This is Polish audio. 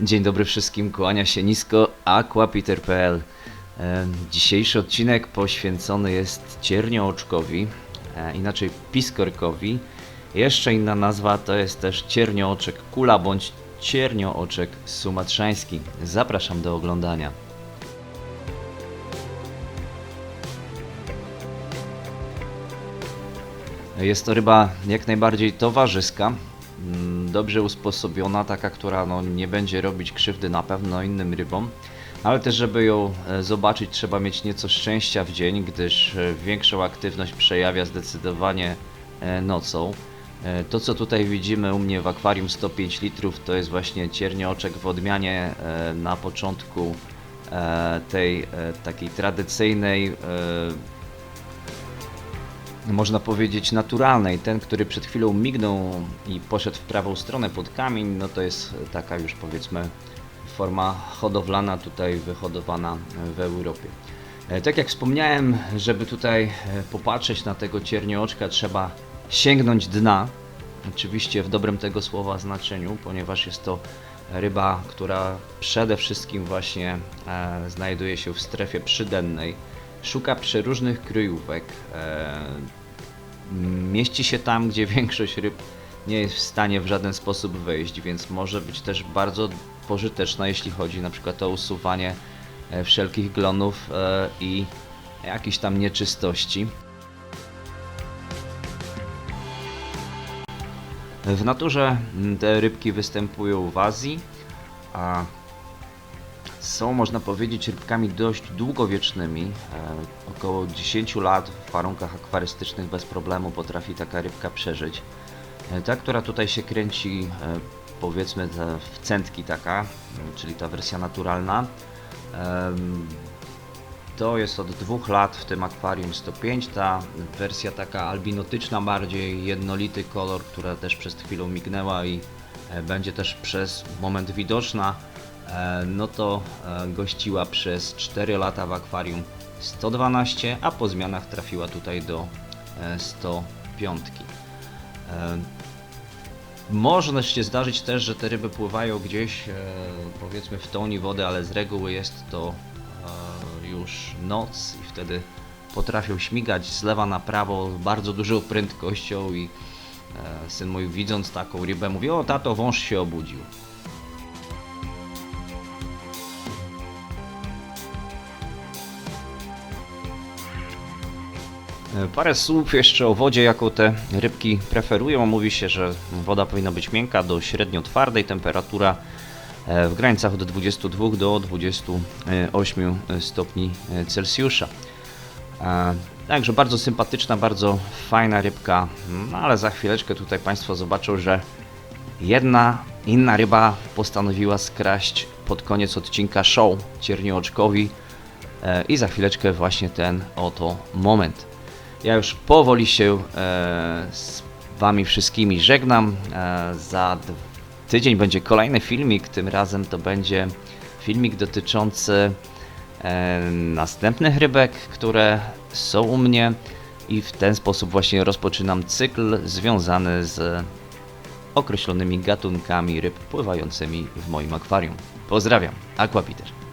Dzień dobry wszystkim, kłania się nisko aquapiter.pl E, Dzisiejszy odcinek poświęcony jest cierniołoczkowi, e, inaczej piskorkowi. Jeszcze inna nazwa to jest też cierniołoczek kula bądź cierniołoczek sumatrzański. Zapraszam do oglądania. Jest to ryba jak najbardziej towarzyska, dobrze usposobiona, taka, która no, nie będzie robić krzywdy na pewno innym rybom, ale też żeby ją e, zobaczyć trzeba mieć nieco szczęścia w dzień, gdyż e, większą aktywność przejawia zdecydowanie e, nocą. To co tutaj widzimy u mnie w akwarium 105 litrów to jest właśnie ciernioczek w odmianie na początku tej takiej tradycyjnej można powiedzieć naturalnej. Ten, który przed chwilą mignął i poszedł w prawą stronę pod kamień, no to jest taka już powiedzmy forma hodowlana tutaj wyhodowana w Europie. E, Tak jak wspomniałem, żeby tutaj e, popatrzeć na tego ciernioczka trzeba sięgnąć dna. Oczywiście w dobrym tego słowa znaczeniu, ponieważ jest to ryba, która przede wszystkim właśnie e, znajduje się w strefie przydennej. Szuka przeróżnych kryjówek. E, mieści się tam, gdzie większość ryb nie jest w stanie w żaden sposób wejść, więc może być też bardzo pożyteczna, jeśli chodzi na przykład o usuwanie e, wszelkich glonów e, i jakichś tam nieczystości. W naturze te rybki występują w Azji, a są, można powiedzieć, rybkami dość długowiecznymi. E, około 10 lat w warunkach akwarystycznych bez problemu potrafi taka rybka przeżyć. E, ta, która tutaj się kręci, e, powiedzmy w centki taka, czyli ta wersja naturalna, to jest od dwóch lat w tym akwarium 105. Ta wersja taka albinotyczna, bardziej jednolity kolor, która też przez chwilę mignęła i będzie też przez moment widoczna, no to e, gościła przez 4 lata w akwarium 112, a po zmianach trafiła tutaj do e, 105. E, Może się zdarzyć też, że te ryby pływają gdzieś, e, powiedzmy w toni wody, ale z reguły jest to e, już noc i wtedy potrafią śmigać z lewa na prawo z bardzo dużą prędkością i e, syn mój widząc taką rybę mówi, o tato wąż się obudził. Parę słów jeszcze o wodzie, jaką te rybki preferują. Mówi się, że woda powinna być miękka do średnio twardej, temperatura e, w granicach od 22 do 28 stopni Celsjusza. E, Także bardzo sympatyczna, bardzo fajna rybka, no ale za chwileczkę tutaj Państwo zobaczą, że jedna inna ryba postanowiła skraść pod koniec odcinka show ciernioczkowi e, i za chwileczkę właśnie ten oto moment. Ja już powoli się e, z Wami wszystkimi żegnam. E, za tydzień będzie kolejny filmik. Tym razem to będzie filmik dotyczący e, następnych rybek, które są u mnie. I w ten sposób właśnie rozpoczynam cykl związany z określonymi gatunkami ryb pływającymi w moim akwarium. Pozdrawiam, Aquapiter.